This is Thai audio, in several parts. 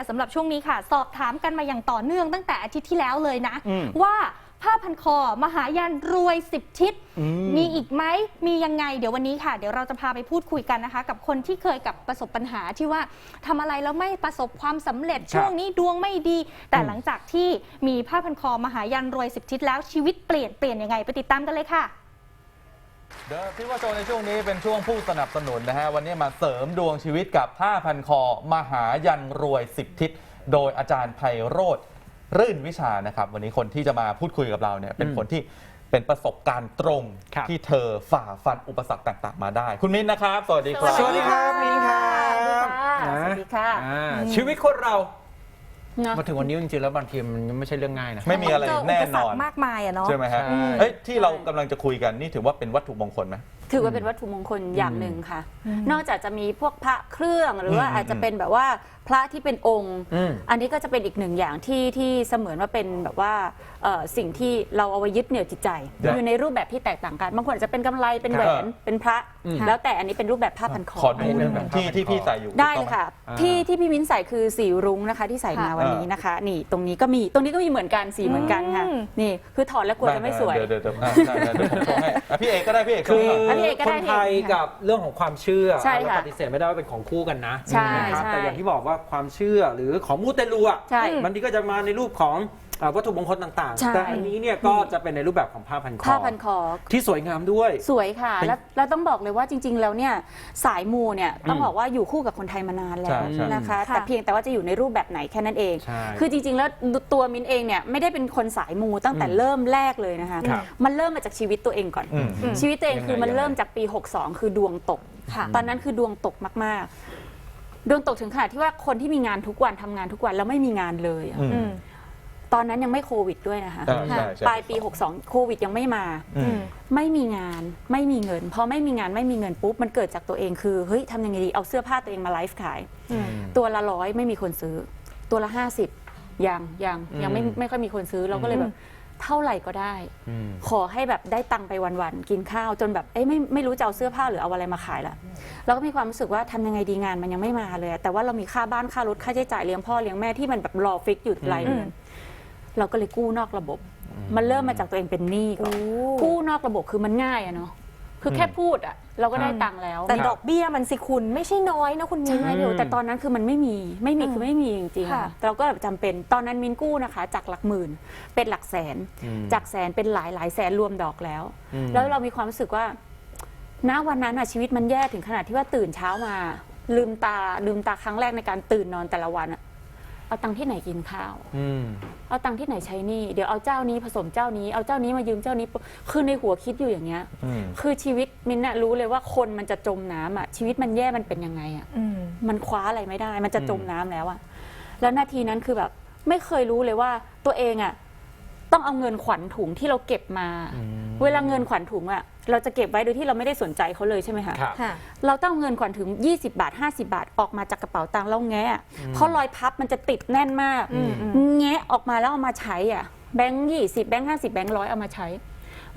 และสำหรับช่วงนี้ค่ะ สอบถามกันมาอย่างต่อเนื่องตั้งแต่อาทิตย์ที่แล้วเลยนะ อืม ว่าผ้าพันคอมหายันรวยสิบทิศ อืมมีอีกไหม มียังไง เดี๋ยววันนี้ค่ะ เดี๋ยวเราจะพาไปพูดคุยกันนะคะ กับคนที่เคยกับประสบปัญหาที่ว่าทำอะไรแล้วไม่ประสบความสำเร็จ ครับช่วงนี้ดวงไม่ดี แต่อืม หลังจากที่มีผ้าพันคอมหายันรวยสิบทิศแล้วชีวิตเปลี่ยนเปลี่ยนยังไงไปติดตามกันเลยค่ะ เดอะพี่ว่าโจในช่วงนี้เป็นช่วงผู้สนับสนุนนะฮะ วันนี้มาเสริมดวงชีวิตกับผ้าพันคอ มหายันรวยสิบทิศ โดยอาจารย์ไพโรธรื่นวิชานะครับ วันนี้คนที่จะมาพูดคุยกับเราเนี่ยเป็นอืมคนที่เป็นประสบการณ์ตรงครับ ที่เธอฝ่าฟันอุปสรรคต่างๆ มาได้ คุณมิ้นนะครับ สวัสดีครับ สวัสดีครับมิ้นครับสวัสดีค่ะ อ่าชีวิตคนเรา เนอะ มาถึงวันนี้จริงๆแล้วบางทีมันไม่ใช่เรื่องง่ายนะ ไม่มีอะไรเจอุแน่ปสนรอรน คมากมายอะเนาะ ใช่ไหมฮะใช่เอ้ยที่เรากำลังจะคุยกันนี่ถือว่าเป็นวัตถุมงคลไหม ถือว่าเป็นวัตถุมงคลอย่างหนึ่งค่ะ นอกจากจะมีพวกพระเครื่องหรือว่าอืมอาจจะเป็นแบบว่าพระที่เป็นองค์ อืม อันนี้ก็จะเป็นอีกหนึ่งอย่างที่ที่เสมือนว่าเป็นแบบว่าเอ่อสิ่งที่เราเอาไว้ยึดเหนี่ยวจิตใจเดี๋ยวอยู่ในรูปแบบที่แตกต่างกันบางคนอาจจะเป็นกำไรเป็นแหวนเป็นพระ อืม แล้วแต่อันนี้เป็นรูปแบบผ้าพันคอขอดูเรื่องแบบที่ที่พี่ใส่อยู่ได้ถูเลกยต้องหม ค่ะอ่า ที่ที่พี่มิ้นใส่คือสีรุ้งนะคะ ที่ใส่มาค่ะวันนี้นะคะ นี่ตรงนี้ก็มีตรงนี้ก็มีเหมือนกันสีเหมือนกันค่ะ อืม นี่คือถอดแล้วกลัวจะไม่สวย เดี๋ยวเดี๋ยวเดี๋ยวอะได้ได้เดี๋ยวผมโชว์ให้อะพี่เอกก็ได้พี่เอกคือโชว์ให้หน่อยอันนี้เอกก็คได้นไทยกับเรื่องของความเชื่อใช่ค่ะเราปฏิเสธไม่ได้ว่าเป็นของคู่กันนะใช่นะครับใช่ แต่อย่างที่บอกว่าความเชื่อหรือของมูเตลูอะใช่ มันนี่ก็จะมาในรูปของ อ่าวัตถุมงคลต่างใช่ ๆ แต่อันนี้เนี่ยก็จะเป็นในรูปแบบของผ้าพันคอผ้าพันคอ ที่สวยงามด้วย สวยค่ะ เป็นแล้วแล้วต้องบอกเลยว่าจริง ๆ แล้วเนี่ยสายมูเนี่ยต้องบอกว่าอยู่คู่กับคนไทยมานานแล้ใช่วใช่ นะคะ ค่ะ แต่เพียงแต่ว่าจะอยู่ในรูปแบบไหนแค่นั้นเอง ใช่ คือจริง ๆ แล้วตัวมินเองเนี่ยไม่ได้เป็นคนสายมูตั้งแต่อืมเริ่มแรกเลยนะคะ ครับมันเริ่มมาจากชีวิตตัวเองก่อน อืมอืม ชีวิตตัวเองยังไงคือมันยังไง เริ่มจากปี 62 คือดวงตก ค่ะ ตอนนั้นคือดวงตกมาก ๆ ดวงตกถึงขนาดที่ว่าคนที่มีงานทุกวันทำงานทุกวันแล้วไม่มีงานเลยอะอืม อืม ตอนนั้นยังไม่โควิดด้วยนะคะอ่าใช่ใช่ ปลายปี 62 โควิดยังไม่มา อืม ไม่มีงานไม่มีเงินพอไม่มีงานไม่มีเงินปุ๊บมันเกิดจากตัวเองคือเฮ้ยทำยังไงดีเอาเสื้อผ้าตัวเองมาไลฟ์ขาย อืม ตัวละร้อยไม่มีคนซื้อ ตัวละห้าสิบยังยังยังไม่อืม ไม่ค่อยมีคนซื้อเราก็เลยแบบเท่าไหร่ก็ได้ อืม ขอให้แบบได้ตังค์ไปวันๆกินข้าวจนแบบเอ้ยไม่ไม่รู้จะเอาเสื้อผ้าหรือเอาอะไรมาขายละเราก็มีความรู้สึกว่าทำยังไงดีงานมันยังไม่มาเลยอะแต่ว่าเรามีค่าบ้านค่ารถค่าใช้จ่ายเลี้ยงพ่อเลี้ยงแม่ที่มันแบบรอฟิกอยู่รายเดือน เราก็เลยกู้นอกระบบ มันเริ่มมาจากตัวเองเป็นหนี้ก่อนกู้นอกระบบคือมันง่ายอะเนาะคือแค่พูดอะเราก็ได้ตังค์แล้ว แต่ดอกเบี้ยมันสิคุณไม่ใช่น้อยนะคุณมิ้นใช่อยู่แต่ตอนนั้นคือมันไม่มีไม่มีอืมคือไม่มีจริงๆค่ะอะเราก็แบบจำเป็นตอนนั้นมินกู้นะคะ จากหลักหมื่นเป็นหลักแสนอืมจากแสนเป็นหลายหลายแสนรวมดอกแล้วอืมแล้วเรามีความรู้สึกว่าณวันนั้นอะชีวิตมันแย่ถึงขนาดที่ว่าตื่นเช้ามา ลืมตาลืมตาครั้งแรกในการตื่นนอนแต่ละวันอะ เอาตังค์ที่ไหนกินข้าว อืม เอาตังค์ที่ไหนใช้หนี่เดี๋ยวเอาเจ้านี้ผสมเจ้านี้เอาเจ้านี้มายืมเจ้านี้คือในหัวคิดอยู่อย่างเงี้ย อืม คือชีวิตมินน่ะรู้เลยว่าคนมันจะจมน้ำอะชีวิตมันแย่มันเป็นยังไงอะ อืม มันคว้าอะไรไม่ได้ มันจะอืมจมน้ำแล้วอะแล้วนาทีนั้นคือแบบ ไม่เคยรู้เลยว่าตัวเองอะต้องเอาเงินขวัญถุงที่เราเก็บมา อืม เวลาเงินขวัญถุงอะเราจะเก็บไว้โดยที่เราไม่ได้สนใจเขาเลยใช่ไหมคะครับ ค่ะ เราต้องเอาเงินขวัญถุง 20 บาท 50 บาทออกมาจากกระเป๋าตังค์แล้วแงะเพราะรอยพับมันจะติดแน่นมากอืมอืมแงะออกมาแล้วเอามาใช้อะแบงค์ยี่สิบแบงค์ห้าสิบแบงค์ร้อยเอามาใช้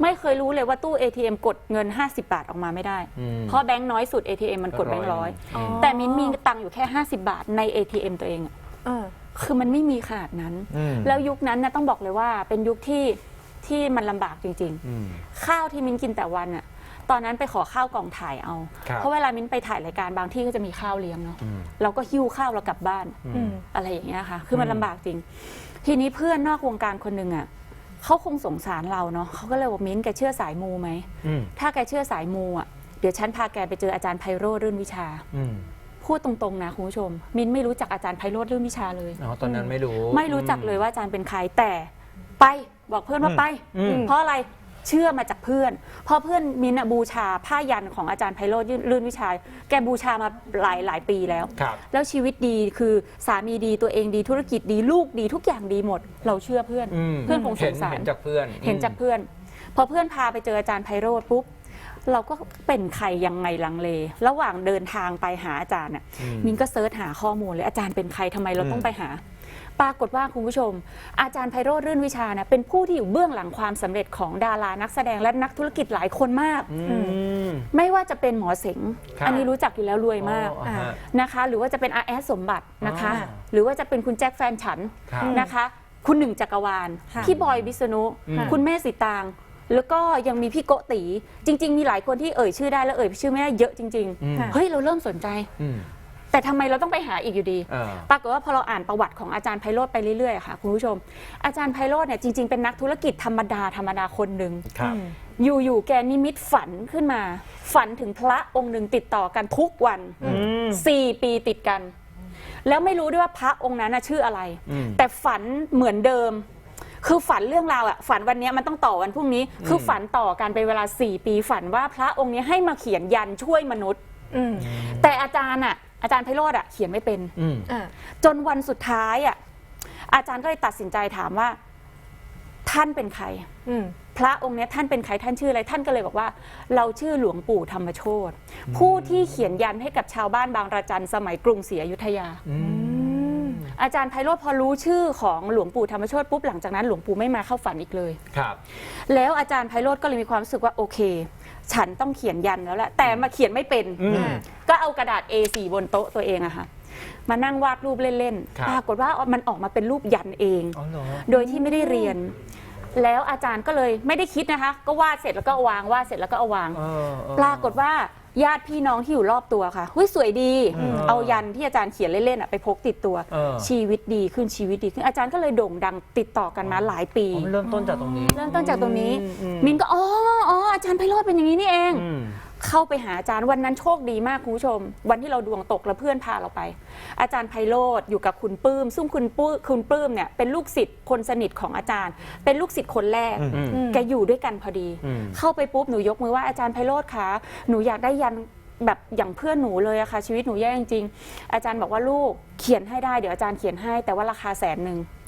ไม่เคยรู้เลยว่าตู้ ATM กดเงิน 50 บาทออกมาไม่ได้ อืม เพราะแบงค์น้อยสุด ATM มันกดแบงค์ร้อยอืมแต่มิ้นมีตังค์อยู่แค่ 50 บาทใน ATM ตัวเองอะ เออ คือมันไม่มีขนาดนั้น อืม แล้วยุคนั้นนะต้องบอกเลยว่าเป็นยุคที่ ที่มันลำบากจริง อืม ๆ ข้าวที่มิ้นกินแต่วันอะตอนนั้นไปขอข้าวกล่องถ่ายเอา ครับ เพราะเวลามิ้นไปถ่ายรายการบางที่ก็จะมีข้าวเลี้ยงเนาะอืมเราก็หิ้วข้าวเรากลับบ้าน อืม อะไรอย่างเงี้ยค่ะ คือมันลำบากจริง ทีนี้เพื่อนนอกวงการคนหนึ่งอะเขาคงสงสารเราเนาะเขาก็เลยบอกมิ้นแกเชื่อสายมูไหม อืมถ้าแกเชื่อสายมูอะ เดี๋ยวฉันพาแกไปเจออาจารย์ไพโรธรื่นวิชา อืมพูดตรงๆนะคุณผู้ชม มิ้นไม่รู้จักอาจารย์ไพโรธรื่นวิชาเลย อ๋อตอนนั้นไม่รู้ไม่รู้จักเลยว่าอาจารย์เป็นใครแต่ไป บอกเพื่อนว่าไป อืม เพราะอะไรเชื่อมาจากเพื่อน เพราะเพื่อนมิ้นท์อะบูชาผ้ายันของอาจารย์ไพโรธรื่นวิชาแกบูชามาหลายหลายปีแล้ว ครับ แล้วชีวิตดีคือสามีดีตัวเองดีธุรกิจดีลูกดีทุกอย่างดีหมด เราเชื่อเพื่อน อืมเพื่อนคงสเห็นงสาร เห็นจากเพื่อนเห็นจากเพื่อน พอเพื่อนพาไปเจออาจารย์ไพโรธปุ๊บ เราก็เป็นใครยังไงลังเล ระหว่างเดินทางไปหาอาจารย์น่ะอืม มินก็เซิร์ชหาข้อมูลเลยอาจารย์เป็นใครทำไมเราต้องไปหา ปรากฏว่าคุณผู้ชม อาจารย์ไพโรธรื่นวิชานะเป็นผู้ที่อยู่เบื้องหลังความสำเร็จของดารานักแสดงและนักธุรกิจหลายคนมากอืมไม่ว่าจะเป็นหมอเสงครับอันนี้รู้จักอยู่แล้วรวยมากอ๋ออ่าฮะนะคะ หรือว่าจะเป็นอาแอสสมบัตินะคะอ่าหรือว่าจะเป็นคุณแจ็คแฟนฉันครับนะคะคุณหนึ่งจักรวาลค่ะพี่บอยบิษณุอืมคุณแม่สีตาง แล้วก็ยังมีพี่โกตีจริง ๆ มีหลายคนที่เอ่ยชื่อได้แล้วเอ่ยชื่อไม่ได้เยอะจริงอืมๆเฮ้ย เราเริ่มสนใจอืม แต่ทำไมเราต้องไปหาอีกอยู่ดีอ่าปรากฏว่าพอเราอ่านประวัติของอาจารย์ไพโรธไปเรื่อยๆอะค่ะคุณผู้ชม อาจารย์ไพโรธเนี่ยจริงๆเป็นนักธุรกิจธรรมดาธรรมดาคนหนึ่ง ครับ อยู่ๆแกนิมิตฝันขึ้นมา ฝันถึงพระองค์หนึ่งติดต่อกันทุกวันมสี่ปีติดกัน แล้วไม่รู้ด้วยว่าพระองค์นั้นน่ะชื่ออะไร อืม แต่ฝันเหมือนเดิม คือฝันเรื่องราวอะฝันวันเนี้ยมันต้องต่อวันพรุ่งนี้ คือฝันต่อกันเป็นเวลา 4 ปีฝันว่าพระองค์เนี้ยให้มาเขียนยันช่วยมนุษย์อืมแต่อาจารย์อะ อาจารย์ไพโรธอะเขียนไม่เป็น อืม อ่า จนวันสุดท้ายอะอาจารย์ก็เลยตัดสินใจถามว่า ท่านเป็นใคร อืม พระองค์เนี้ยท่านเป็นใครท่านชื่ออะไรท่านก็เลยบอกว่า เราชื่อหลวงปู่ธรรมโชตผู้ที่เขียนยันให้กับชาวบ้านบางระจันสมัยกรุงศรีอยุธยา อืม อาจารย์ไพโรธพอรู้ชื่อของหลวงปู่ธรรมโชตปุ๊บหลังจากนั้นหลวงปู่ไม่มาเข้าฝันอีกเลย ครับ แล้วอาจารย์ไพโรธก็เลยมีความรู้สึกว่าโอเค ฉันต้องเขียนยันแล้วแหละแต่มาเขียนไม่เป็น อืม ก็เอากระดาษ A4 บนโต๊ะตัวเองอะค่ะมานั่งวาดรูปเล่นครับ ๆปรากฏว่ามันออกมาเป็นรูปยันเอง อ๋อเหรอ โดยที่ไม่ได้เรียน แล้วอาจารย์ก็เลยไม่ได้คิดนะคะ ก็วาดเสร็จแล้วก็เอาวางวาดเสร็จแล้วก็เอาวางเออเออปรากฏว่า ญาติพี่น้องที่อยู่รอบตัวค่ะหุ้ยสวยดี อืมเอายันที่อาจารย์เขียนเล่นๆอะไปพกติดตัว เออ ชีวิตดีขึ้นชีวิตดีขึ้นอาจารย์ก็เลยโด่งดังติดต่อกันมาหลายปี อ๋อมันเริ่มต้นจากตรงนี้ เริ่มต้นจากตรงนี้ อืมอืม มินก็อ๋ออ๋ออาจารย์ไพโรธเป็นอย่างนี้นี่เอง อืม เข้าไปหาอาจารย์วันนั้นโชคดีมากคุณผู้ชม วันที่เราดวงตกแล้วเพื่อนพาเราไป อาจารย์ไพโรธอยู่กับคุณปื้ม ซึ่งคุณปื้มคุณปื้มเนี่ยเป็นลูกศิษย์คนสนิทของอาจารย์ เป็นลูกศิษย์คนแรกอืมอืมแกอยู่ด้วยกันพอดีอืมเข้าไปปุ๊บหนูยกมือว่าอาจารย์ไพโรธคะหนูอยากได้ยันแบบอย่างเพื่อนหนูเลยอะค่ะชีวิตหนูแย่จริงๆอาจารย์บอกว่าลูกเขียนให้ได้เดี๋ยวอาจารย์เขียนให้แต่ว่าราคาแสนหนึ่งอ๋อ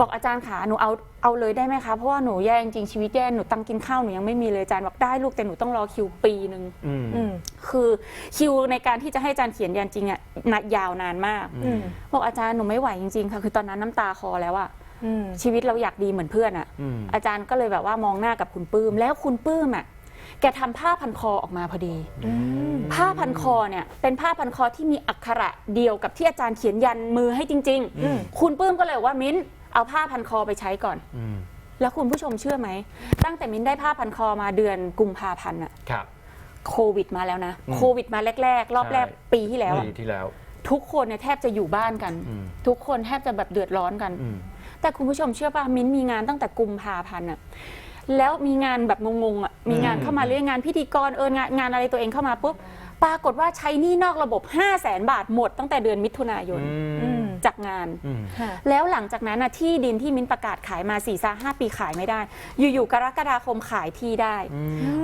บอกอาจารย์ขาหนูเอาเอาเลยได้ไหมคะ เพราะว่าหนูแย่จริงๆชีวิตแย่หนูตังค์กินข้าวหนูยังไม่มีเลยอาจารย์บอกได้ลูกแต่หนูต้องรอคิวปีหนึ่งอืมอืมคือคิวในการที่จะให้อาจารย์เขียนยันจริงอะนะยาวนานมากอืม บอกอาจารย์หนูไม่ไหวจริงๆค่ะ คือตอนนั้นน้ำตาคลอแล้วอะอืม ชีวิตเราอยากดีเหมือนเพื่อนอะอืม อาจารย์ก็เลยแบบว่ามองหน้ากับคุณปื้มแล้วคุณปื้มอะ แกทำผ้าพันคอออกมาพอดีอืมผ้าพันคอเนี่ยเป็นผ้าพันคอที่มีอักขระเดียวกับที่อาจารย์เขียนยันมือให้จริงอืมๆคุณปื้มก็เลยบอกว่ามิ้นเอาผ้าพันคอไปใช้ก่อน อืมแล้วคุณผู้ชมเชื่อไหม ตั้งแต่มิ้นได้ผ้าพันคอมาเดือนกุมภาพันธ์อะครับ โควิดมาแล้วนะ อืมโควิดมาแรก ๆ รอบแรกใช่ ปีที่แล้วอะปีที่แล้ว ทุกคนเนี่ยแทบจะอยู่บ้านกัน อืม ทุกคนแทบจะแบบเดือดร้อนกัน อืมแต่คุณผู้ชมเชื่อป่ะมิ้นมีงานตั้งแต่กุมภาพันธ์อะ แล้วมีงานแบบงงๆอะมีงานอืมเข้ามาเรื่อยงานพิธีกรเอองานงานอะไรตัวเองเข้ามาปุ๊บปรากฏว่าใช้หนี้นอกระบบ 5 0 0แสนบาทหมดตั้งแต่เดือนมิถุนายนอืมจากงาน อืม ค่ะ แล้วหลังจากนั้นน่ะที่ดินที่มิ้นประกาศขายมา4ี่ซาห้าปีขายไม่ได้ อยู่ๆกรกฎาคมขายที่ได้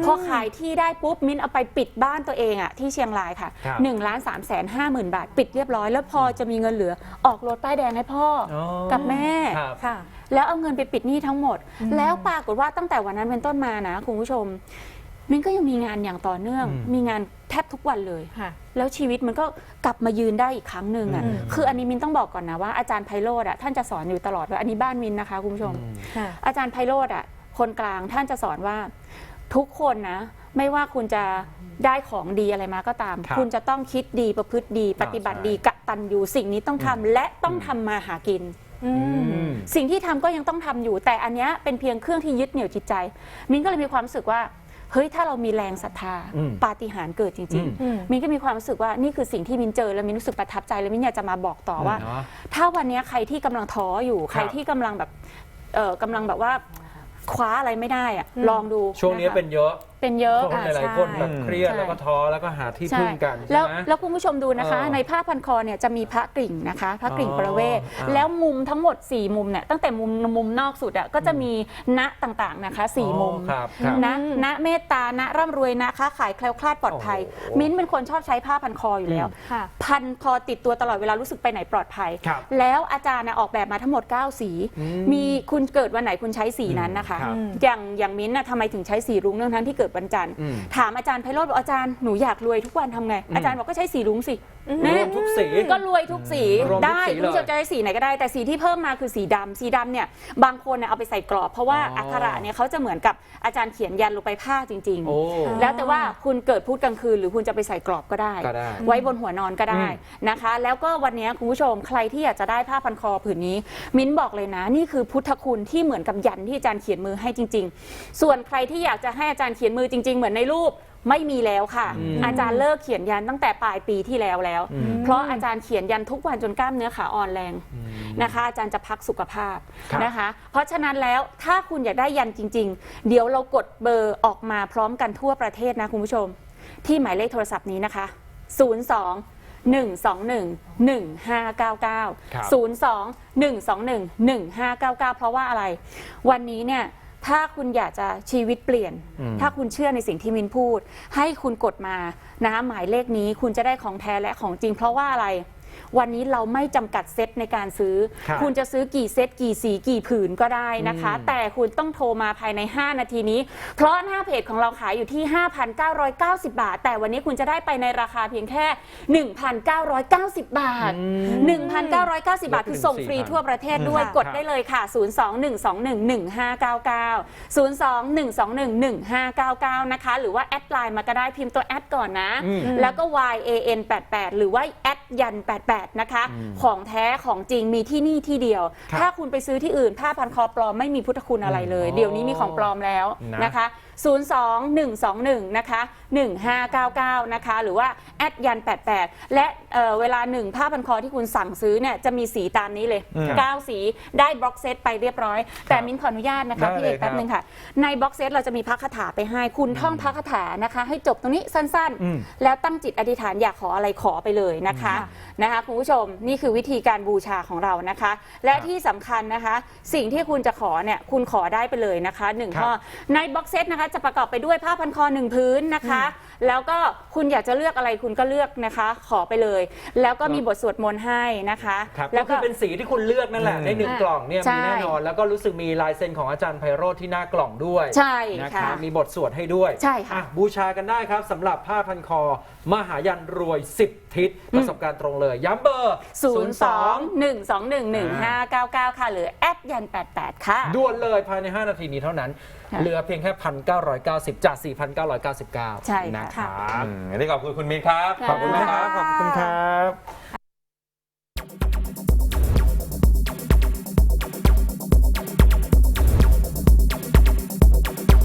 พอขายที่ได้ปุ๊บมิ้นเอาไปปิดบ้านตัวเองอะที่เชียงรายค่ะครับ1นึ่งล้านสามแสนห้าหมื่นบาท ปิดเรียบร้อย แล้วพอจะมีเงินเหลือออกรถป้ายแดงให้พ่อออกับแม่ ครับ ค่ะ แล้วเอาเงินไปปิดหนี้ทั้งหมด แล้วปรากฏว่าตั้งแต่วันนั้นเป็นต้นมานะคุณผู้ชมมิ้นก็ยังมีงานอย่างต่อเนื่องอืมมีงานแทบทุกวันเลยค่ะแล้วชีวิตมันก็กลับมายืนได้อีกครั้งหนึ่งอะอืมคืออันนี้มินต้องบอกก่อนนะว่าอาจารย์ไพโรธอะท่านจะสอนอยู่ตลอดว่าอันนี้บ้านมินนะคะคุณผู้ชมอืมค่ะอาจารย์ไพโรธอะคนกลางท่านจะสอนว่าทุกคนนะ ไม่ว่าคุณจะได้ของดีอะไรมาก็ตามครับคุณจะต้องคิดดีประพฤติดี ปฏิบัติใช่ดีกตัญญูสิ่งนี้ต้องทำและต้องทำมาหากิน อือืมมสิ่งที่ทำก็ยังต้องทำอยู่ แต่อันเนี้ยเป็นเพียงเครื่องที่ยึดเหนี่ยวจิตใจ มิ้นก็เลยมีความรู้สึกว่า เฮ้ย ถ้าเรามีแรงศรัทธาอืมปาฏิหาริย์เกิดจริง อืมอืมๆมิ้นก็มีความรู้สึกว่านี่คือสิ่งที่มิ้นเจอแล้วมิ้นรู้สึกประทับใจแล้วมิ้นอยากจะมาบอกต่อว่า เนาะถ้าวันเนี้ยใครที่กำลังท้ออยู่ครับใครที่กำลังแบบเออกำลังแบบว่าคว้าอะไรไม่ได้อะอืมลองดูช่วงนี้ะคะ เป็นเยอะ เป็นเยอะเพราะว่าอะหลายใช่ๆคนแบบเครียดใช่แล้วก็ท้อแล้วก็หาที่ใช่พึ่งกันแล้วใช่ไหม แล้วคุณผู้ชมดูนะคะ เออในผ้าพันคอเนี่ยจะมีพระกริ่งนะคะพระกริ่งอ๋อประเวศอ่าแล้วมุมทั้งหมด 4 มุมเนี่ยตั้งแต่มุมมุมนอกสุดอะก็จะมีณต่างๆนะคะ 4 มุมอ๋อครับครับนะณเมตตาณร่ำรวยนะค้าขายแคล้วคลาดปลอดภัย โอ้โหมิ้นท์เป็นคนชอบใช้ผ้าพันคออยู่แล้ว ค่ะ พันคอติดตัวตลอดเวลารู้สึกไปไหนปลอดภัย ครับแล้วอาจารย์น่ะออกแบบมาทั้งหมด 9 สี อืมมีคุณเกิดวันไหนคุณใช้สีนั้นนะคะ ครับ อย่างอย่างมิ้นท์น่ะทำไมถึงใช้สีรุ้งเรื่องทั้งที่เกิดวันจันทร์ อืม ถามอาจารย์ไพโรธบอกอาจารย์หนูอยากรวยทุกวันทำไง อาจารย์บอกก็ใช้สีรุ้งสินะรวมทุกสี ก็รวยทุกสีรวมทุกได้สีเลยคุณผู้ชมจะได้สีไหนก็ได้แต่สีที่เพิ่มมาคือสีดำสีดำเนี่ยบางคนเนี่ยเอาไปใส่กรอบ เพราะว่าอ๋ออัอักขระเนี่ยเขาจะเหมือนกับอาจารย์เขียนยันลงไปผ้าจริง โอ้ ๆ แล้วแต่ว่าคุณเกิดพูดกลางคืน หรือคุณจะไปใส่กรอบก็ได้ ก็ได้ ไว้บนหัวนอนก็ได้อืมนะคะ แล้วก็วันนี้คุณผู้ชมใครที่อยากจะได้ผ้าพันคอผืนนี้ มิ้นบอกเลยนะ นี่คือพุทธคุณที่เหมือนกับยันที่อาจารย์เขียนมือให้จริง ๆ ส่วนใครที่อยากจะให้อาจารย์เขียนมือจริง ๆ เหมือนในรูป ไม่มีแล้วค่ะ อืม อาจารย์เลิกเขียนยันตั้งแต่ปลายปีที่แล้วแล้ว อืม เพราะอาจารย์เขียนยันทุกวันจนกล้ามเนื้อขาอ่อนแรงนะคะอาจารย์จะพักสุขภาพครับ นะคะ เพราะฉะนั้นแล้วถ้าคุณอยากได้ยันจริง ๆ เดี๋ยวเรากดเบอร์ออกมาพร้อมกันทั่วประเทศนะคุณผู้ชม ที่หมายเลขโทรศัพท์นี้นะคะ 02 121 1599ครับ02 121 1599 เพราะว่าอะไร วันนี้เนี่ย ถ้าคุณอยากจะชีวิตเปลี่ยนอืมถ้าคุณเชื่อในสิ่งที่มินพูด ให้คุณกดมานะคะหมายเลขนี้คุณจะได้ของแท้และของจริง เพราะว่าอะไร วันนี้เราไม่จำกัดเซตในการซื้อ ครับคุณจะซื้อกี่เซตกี่สีกี่ผืนก็ได้นะคะ อืม แต่คุณต้องโทรมาภายใน 5 นาทีนี้ เพราะหน้าเพจของเราขายอยู่ที่ 5,990 บาท แต่วันนี้คุณจะได้ไปในราคาเพียงแค่ 1,990 บาท 1,990 บาทคือส่งฟรีทั่วประเทศด้วย ค่ะกดได้เลยค่ะ 02-121-1599 02-121-1599 นะคะ หรือว่าแอดไลน์มาก็ได้พิมพ์ตัวแอดก่อนนะ อืม แล้วก็ yan 88 หรือว่าแอดยัน88นะคะ ของแท้ของจริงมีที่นี่ที่เดียวครับถ้าคุณไปซื้อที่อื่นผ้าพันคอปลอมไม่มีพุทธคุณอะไรเลยอ๋อเดี๋ยวนี้มีของปลอมแล้วนะนะคะ 02121 นะคะ 1599 นะคะ หรือว่า แอดยัน88 และเอ่อเวลาหนึ่งผ้าพันคอที่คุณสั่งซื้อเนี่ยจะมีสีตามนี้เลย อืม9 สีได้บล็อกเซตไปเรียบร้อย แต่มิ้นขออนุญาตนะคะได้พี่เอกเลยครับแป๊บนึงค่ะ ในบล็อกเซตเราจะมีพระคาถาไปให้คุณท่องพระคาถานะคะ ให้จบตรงนี้สั้นอืม ๆ แล้วตั้งจิตอธิษฐานอยากขออะไรขอไปเลยนะคะนะคะคุณผู้ชมนี่คือวิธีการบูชาของเรานะคะ และที่สำคัญนะคะ สิ่งที่คุณจะขอเนี่ยคุณขอได้ไปเลยนะคะหนึ่งครับข้อ ในบล็อกเซตนะคะจะประกอบไปด้วยผ้าพันคอหนึ่งพื้นนะคะ แล้วก็คุณอยากจะเลือกอะไรคุณก็เลือกนะคะ ขอไปเลย แล้วก็มีบทสวดมนต์ให้นะคะ ครับแล้ก็วคืก็ อเป็นสีที่คุณเลือกนั่นแหละอืมในหนึ่งอะกล่องเนี่ยใช่ มีแน่นอน แล้วก็รู้สึกมีลายเซ็นของอาจารย์ไพโรธที่หน้ากล่องด้วยใช่นะค่ะครับมีบทสวดให้ด้วยใช่ค่ะ อ่บูชากันได้ครับสำหรับผ้าพันคอ มหายันรวย 10ทิศประสบการณ์ตรงเลย ย้ำเบอร์ 02 121 1599 ค่ะ หรือแอดยัน 88 ค่ะ ด่วนเลยภายใน 5 นาทีนี้เท่านั้นค่ะเหลือเพียงแค่ 1,990 จาก 4,999ใช่ค่ะ นะครับอืมอันนี้ขอบคุณคุณมิ้นครับค่ะขอบคุณนะครับ ขอบคุณครับ